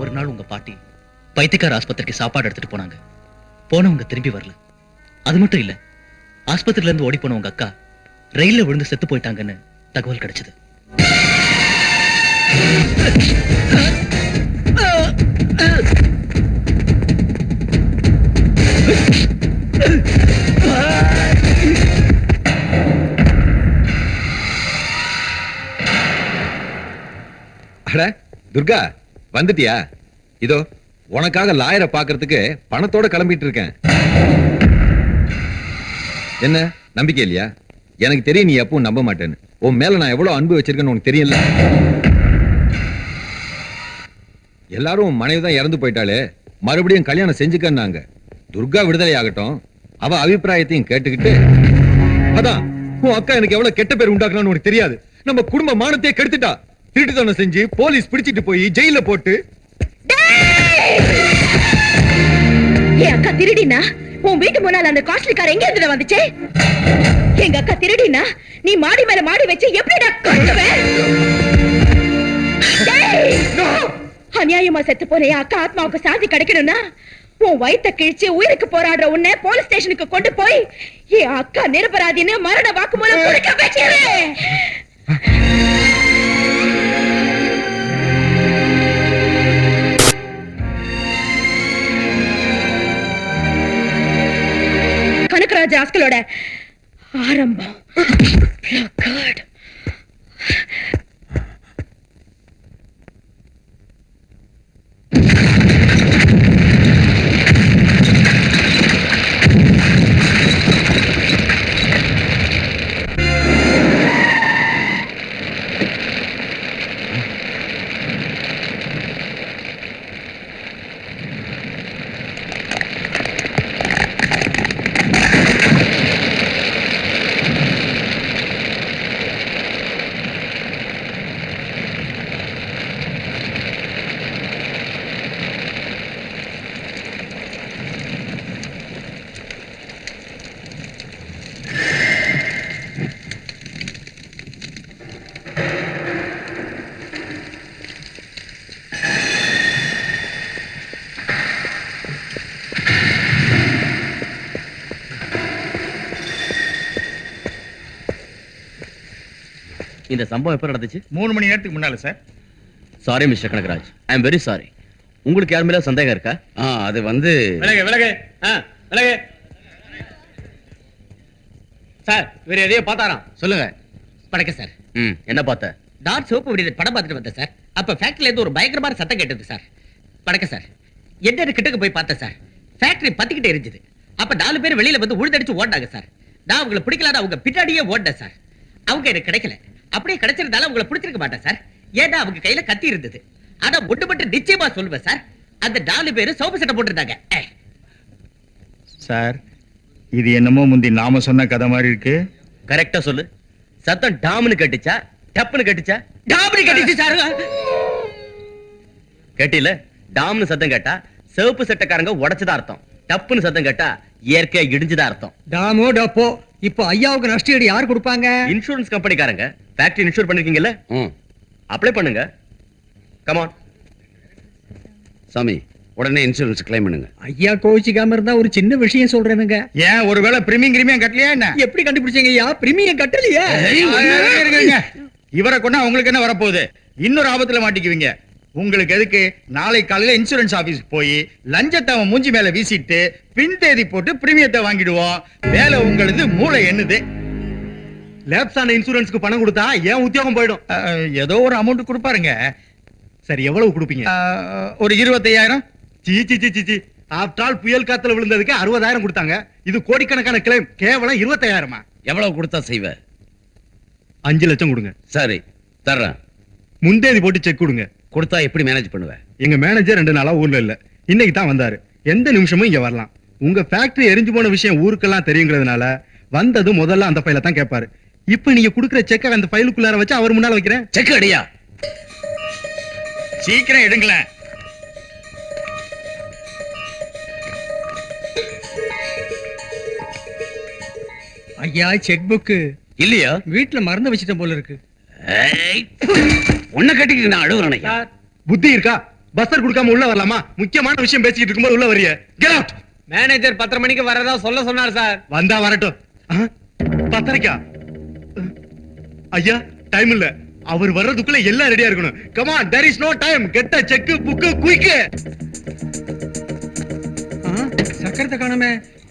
ஒரு நாள் உங்க பாட்டி பைத்தியக்கார ஆஸ்பத்திரிக்கு சாப்பாடு எடுத்துட்டு போனாங்க. போனவங்க திரும்பி வரல. அது மட்டும் இல்ல ஆஸ்பத்திரில இருந்து ஓடி போன உங்க அக்கா ரயில்ல விழுந்து செத்து போயிட்டாங்கன்னு தகவல் கிடைச்சது. அட துர்கா வந்துட்டியா? இதோ உனக்காக லாயரை பாக்குறதுக்கு பணத்தோட கிளம்பிட்டு இருக்கேன் என்ன நம்பிக்கை இல்லையா? எனக்கு தெரியும் நீ எப்பவும் நம்ப மாட்டேன்னு. உன் மேல நான் எவ்வளவு அன்பு வச்சிருக்கேன்னு உனக்கு தெரியல எல்லாரும் உன் மனைவி தான் இறந்து போயிட்டாலே மறுபடியும் கல்யாணம் செஞ்சுக்கன்னாங்க. துர்கா விடுதலை ஆகட்டும். அவ அபிப்பிராயத்தையும் கேட்டுக்கிட்டு அதான் உன் அக்கா எனக்கு எவ்வளவு கெட்ட பேர் உண்டாக்கணும்னு உனக்கு தெரியாது. நம்ம குடும்ப மானத்தையே கெடுத்துட்டா. திருட்டுத்தனம் செஞ்சு போலீஸ் பிடிச்சிட்டு போய் ஜெயில போட்டு. என் அக்கா திருடினா? உன் வீட்டு முன்னால அந்த காஸ்ட்லி கார் எங்க இருந்து வந்துச்சு? எங்க அக்கா திருடினா? நீ மாடி மேல மாடி வச்சு எப்படிடா கட்டுவேன் அநியாயமா செத்து போன என் அக்கா ஆத்மாவுக்கு சாந்தி கிடைக்கணும்னா உன் வயித்த கிழிச்சு உயிருக்கு போராடுற உன்னை போலீஸ் ஸ்டேஷனுக்கு கொண்டு போய் என் அக்கா நிரபராதின்னு மரண வாக்குமூலம் கொடுக்க வச்சிரு! இந்த சம்பவம் எப்ப நடந்துச்சு? மூணு மணி நேரத்துக்கு முன்னால sir. Sorry mister Kanagaraj I am very sorry உங்களுக்கு யார் மேல சந்தேகம் இருக்கா? ஆ அது வந்து விலகு விலகு. ஆ விலகு. சார் இவர் எதையோ பார்த்தாராம். சொல்லுங்க. வணக்கம் சார். ம் என்ன பார்த்த? டாட் சோப்பு விடுற படம் பார்த்துட்டு வந்தேன் சார். அப்ப ஃபேக்டரியில இருந்து ஒரு பயங்கரமான சத்தம் கேட்டது சார். வணக்கம் சார். என்ன கிட்டக்கு போய் பார்த்தேன் சார். ஃபேக்டரி பத்திக்கிட்டே இருந்துச்சு அப்ப நாலு பேர் வெளியில வந்து உழுதடிச்சு ஓடினாங்க சார். நான் அவங்களை பிடிக்கலாத அவங்க பின்னாடியே ஓடினேன் சார். அவங்க எனக்கு கிடைக்கல. அப்படியே கிடைச்சிருந்தாலும் அவங்கள பிடிச்சிருக்க மாட்டேன் சார். ஏன்னா அவங்க கையில கத்தி இருந்தது. ஆனா ஒட்டு மட்டும் நிச்சயமா சொல்லுவேன் சார். அந்த நாலு பேரும் சோப்பு சட்டை போட்டிருந்தாங்க. சார் இது என்னமோ முந்தி நாம சொன்ன கதை மாதிரி இருக்கு. கரெக்டா சொல்லு. சத்தம் டாம்னு கேட்டுச்சா? டப்புன்னு கேட்டுச்சா? டாபரி கட்டிச்சு சார். கேட்டில டாம்னு சத்தம் கேட்டா சிவப்பு சட்டக்காரங்க உடைச்சதா அர்த்தம். டப்புன்னு சத்தம் கேட்டா இயற்கையா இடிஞ்சதா அர்த்தம். டாமோ டப்போ இப்போ ஐயாவுக்கு நஷ்டஈடு யார் கொடுப்பாங்க? இன்சூரன்ஸ் கம்பெனிக்காரங்க. ஃபேக்டரி இன்சூர் பண்ணிருக்கீங்கல்ல? அப்ளை பண்ணுங்க. கமான் சாமி உடனே இன்சூரன்ஸ் கிளைம் பண்ணுங்க. ஐயா கோவிச்சுக்காம இருந்தா ஒரு சின்ன விஷயம் சொல்றேனுங்க. ஏன் ஒருவேளை பிரிமியம் கிரிமியம் கட்டலையா என்ன? எப்படி கண்டுபிடிச்சீங்க ஐயா? பிரீமியம் கட்டலையா. இவரை கொண்டா உங்களுக்கு என்ன வரப்போகுது? இன்னொரு ஆபத்துல மாட்டிக்குவீங்க. உங்களுக்கு எதுக்கு? நாளை காலையில இன்சூரன்ஸ் ஆபீஸ் போய் லஞ்சத்தை அவன் மூஞ்சி மேல வீசிட்டு பின் தேதி போட்டு பிரீமியத்தை வாங்கிடுவோம். வேலை உங்களது மூளை எண்ணுது லேப்ஸான இன்சூரன்ஸ்க்கு பணம் கொடுத்தா ஏன் உத்தியோகம் போயிடும்? ஏதோ ஒரு அமௌண்ட் கொடுப்பாருங்க. சரி எவ்வளவு கொடுப்பீங்க? ஒரு இருபத்தையாயிரம். சீ சீ சீ சீ, சீ. ஆஃப்டர் ஆல் புயல் காத்துல விழுந்ததுக்கு அறுபதாயிரம் கொடுத்தாங்க. இது கோடிக்கணக்கான கிளைம் கேவலம் இருபத்தாயிரமா எவ்வளவு கொடுத்தா செய்வ? அஞ்சு லட்சம் கொடுங்க. சரி தர்றேன். முந்தேதி போட்டு செக் கொடுங்க. கொடுத்தா எப்படி மேனேஜ் பண்ணுவ? எங்க மேனேஜர் ரெண்டு நாளா ஊர்ல இல்ல. இன்னைக்கு தான் வந்தாரு. எந்த நிமிஷமும் இங்க வரலாம். உங்க ஃபேக்டரி எரிஞ்சு போன விஷயம் ஊருக்கெல்லாம் தெரியுங்கிறதுனால வந்ததும் முதல்ல அந்த ஃபைல தான் கேட்பாரு. இப்ப நீங்க குடுக்குற செக்கை அந்த ஃபைலுக்குள்ளார வச்சு அவர் முன்னால வைக்கிறேன். செக் அடியா. சீக்கிரம் எடுங்களேன் ஐயா செக் புக்கு இல்லையா? வீட்டுல மறந்து வச்சிட்டேன் போல இருக்கு. உன்னை கட்டிக்கிட்டு நான் அழுகுறேன் புத்தி இருக்கா? பஸ்டர் கொடுக்காம உள்ள வரலாமா? முக்கியமான விஷயம் பேசிக்கிட்டு இருக்கும்போது உள்ள வரிய கெட் அவுட் மேனேஜர் பத்தரை மணிக்கு வரதா சொல்ல சொன்னார் சார். வந்தா வரட்டும்? பத்தரைக்கா? ஐயா டைம் இல்ல. அவர் வர்றதுக்குள்ள எல்லாம் ரெடியா இருக்கணும். Come on there is no time கெட்ட செக் புக்கு குயிக் சக்கரத்தை காணாம.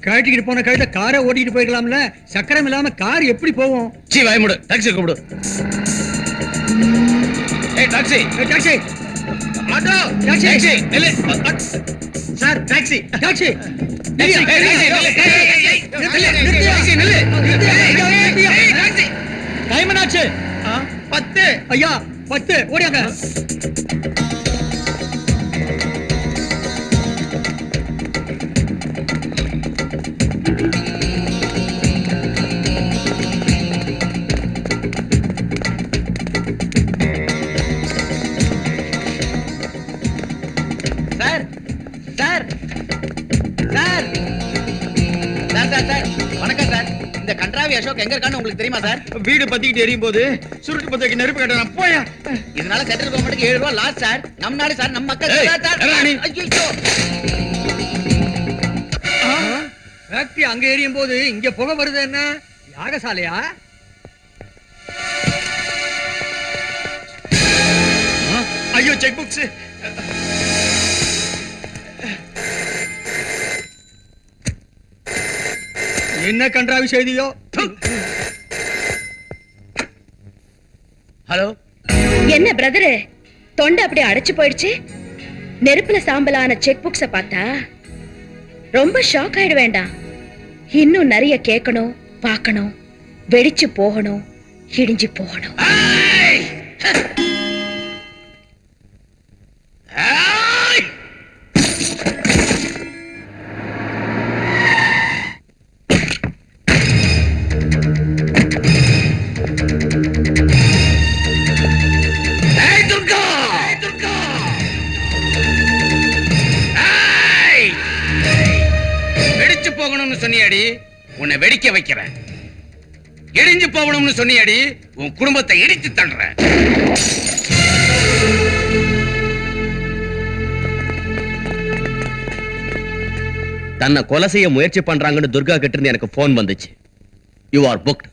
கழட்டிக்கிட்டு போன கழுத காரை ஓட்டிட்டு போயிருக்கலாம்ல. சக்கரம் இல்லாம கார் எப்படி போகும்? சீ வாய் மூடு. டாக்ஸி கூப்பிடு. ஏய் டாக்ஸி ஏய், டாக்ஸி ஆட்டோ. டாக்ஸி டாக்ஸி நில்லு. Sir taxi taxi. டைம் என்னாச்சு பத்து ஐயா பத்து ஓடியாங்க கன்றாவி அசோக் எங்க இருக்கான்னு உங்களுக்கு தெரியுமா சார்? வீடு பத்திக்கிட்டு எரியும் போது சுருட்டு பத்திக்கு நெருப்பு கட்டணும் போயா. இதனால சென்ட்ரல் கவர்மெண்ட்டுக்கு ஏழு ரூபாய் லாஸ் சார். நம்ம நாடு சார் நம்ம மக்கள் ஃபேக்டரி அங்க எரியும் போது இங்க புகை வருது என்ன? யாகசாலையா? ஐயோ செக் புக்ஸ் என்ன கன்றாவி செய்தியோ? ஹலோ? என்ன பிரதரு? தொண்டை அப்படியே அடைச்சு போயிடுச்சு? நெருப்புல சாம்பலான செக் புக்ஸ பார்த்தா ரொம்ப ஷாக் ஆயிட வேண்டாம் இன்னும் நிறைய கேட்கணும் பார்க்கணும் வெடிச்சு போகணும் இடிஞ்சு போகணும். சொன்னியாடி உன்னை வெடிக்க வைக்கிறேன். இடிஞ்சு போகணும்னு சொன்னியாடி உன் குடும்பத்தை இடிச்சு தள்ளுறேன். தன்னை கொலை செய்ய முயற்சி பண்றாங்கன்னு துர்கா கிட்ட இருந்து எனக்கு போன் வந்துச்சு. யூ ஆர் புக்ட்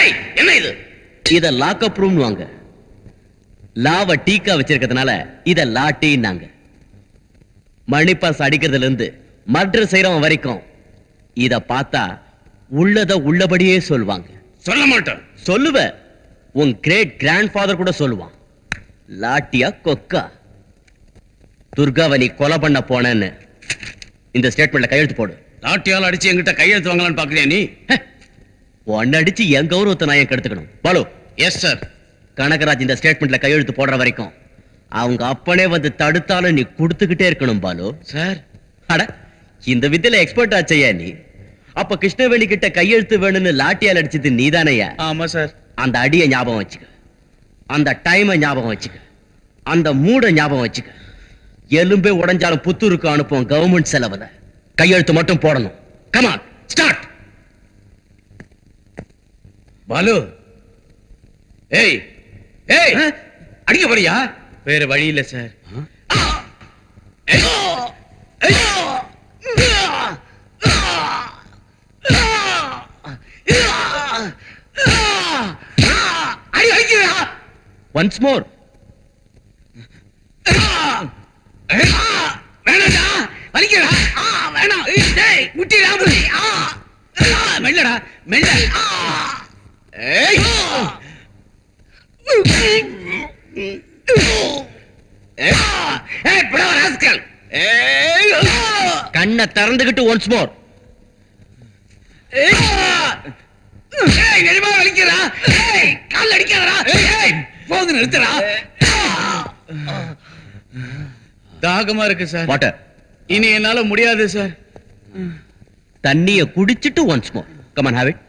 ஏய் என்ன இது? இத லாக்அப் ரூம் வாங்க. லாவ டீக்கா வச்சிருக்கிறதுனால இத லாட்டின்னாங்க மணிப்பாஸ் அடிக்கிறதுல இருந்து மர்டர் செய்யறவன் வரைக்கும் இத பார்த்தா உள்ளத உள்ளபடியே சொல்லுவாங்க சொல்ல மாட்டேன். சொல்லுவ. உன் கிரேட் கிராண்ட் ஃபாதர் கூட சொல்லுவான். லாட்டியா கொக்கா. துர்காவை நீ கொலை பண்ண போனேன்னு இந்த ஸ்டேட்மெண்ட்ல கையெழுத்து போடு. லாட்டியால் அடிச்சு என்கிட்ட கையெழுத்து வாங்கலாம்னு பாக்குறியா நீ? ஒன்னு அடிச்சு என் கௌரவத்தை நான் ஏன் கெடுத்துக்கணும்? பாலு. எஸ் சார் கனகராஜ் இந்த ஸ்டேட்மெண்ட்ல கையெழுத்து போடுற வரைக்கும் அவங்க அப்பனே வந்து தடுத்தாலும் நீ கொடுத்துக்கிட்டே இருக்கணும் பாலு. சார். அட இந்த வித்தியில எக்ஸ்பர்ட் ஆச்சையா நீ? அப்ப கிருஷ்ணவேணி கிட்ட கையெழுத்து வேணும்னு லாட்டியால் அடிச்சது நீதானையா? ஆமா சார். அந்த அடியை ஞாபகம் வச்சுக்க. அந்த டைமை ஞாபகம் வச்சுக்க. அந்த மூட ஞாபகம் வச்சுக்க. எலும்பே உடைஞ்சாலும் புத்தூருக்கு அனுப்புவோம் கவர்மெண்ட் செலவுல. கையெழுத்து மட்டும் போடணும். Come on start Balu. ஏய் ஏய் அடிக்க போறியா? வேற வழி இல்ல சார் ஒன்ஸ் மோர் வேணாடா வலிக்கிறா ஆ, வேணாம் ஏய், டேய் முட்டிடா முட்டி ஆ ஆ, மெல்லடா மெல்ல ஆ. ஏய் கண்ணை திறந்துகிட்டு ஒன்ஸ் மோர் நெருமா வலிக்கிறா கால் போது தாகமா இருக்கு சார் வாட்டர் இனி என்னால முடியாது சார் தண்ணிய குடிச்சிட்டு once more come on have it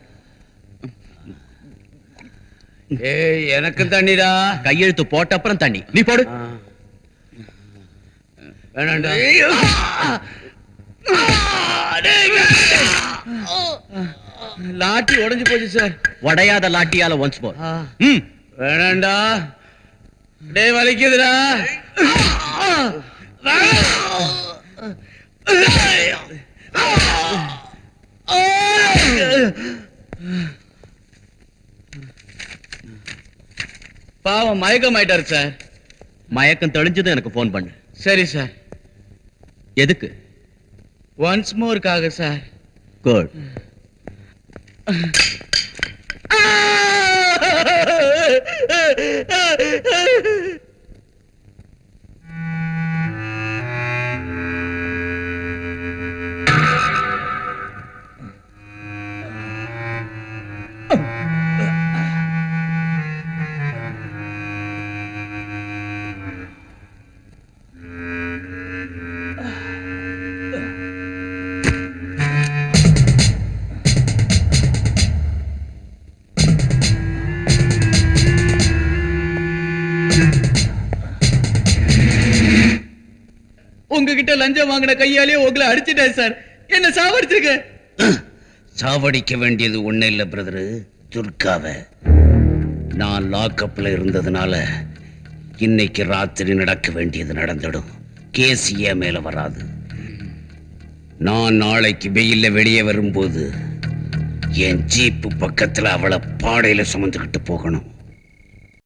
ஏய் எனக்கு தண்ணிடா. கையெழுத்து போட்ட அப்புறம் தண்ணி. நீ போடு. வேணாண்டா. லாட்டி உடைஞ்சு போச்சு சார் உடையாத லாட்டியால ஒன்ஸ் ம். வேணாண்டா. டேய் வலிக்குதுடா. பாவம் மயக்கம் ஆயிட்டாரு சார். மயக்கம் தெளிஞ்சதும் எனக்கு ஃபோன் பண்ணு. சரி சார். எதுக்கு? ஒன்ஸ் மோருக்காக சார். குட் உங்ககிட்ட லஞ்சம் வாங்கின கையாலே உங்களை அடிச்சிட்டேன் சார். என்ன சாவடிச்சிருக்க? சாவடிக்க வேண்டியது ஒண்ணு இல்ல பிரதரு. துர்காவ. நான் லாக்அப்ல இருந்ததுனால இன்னைக்கு ராத்திரி நடக்க வேண்டியது நடந்துடும். கேஸ் ஏன் மேல வராது? நான் நாளைக்கு வெயில்ல வெளியே வரும்போது என் ஜீப்பு பக்கத்துல அவளை பாடையில சுமந்துக்கிட்டு போகணும்.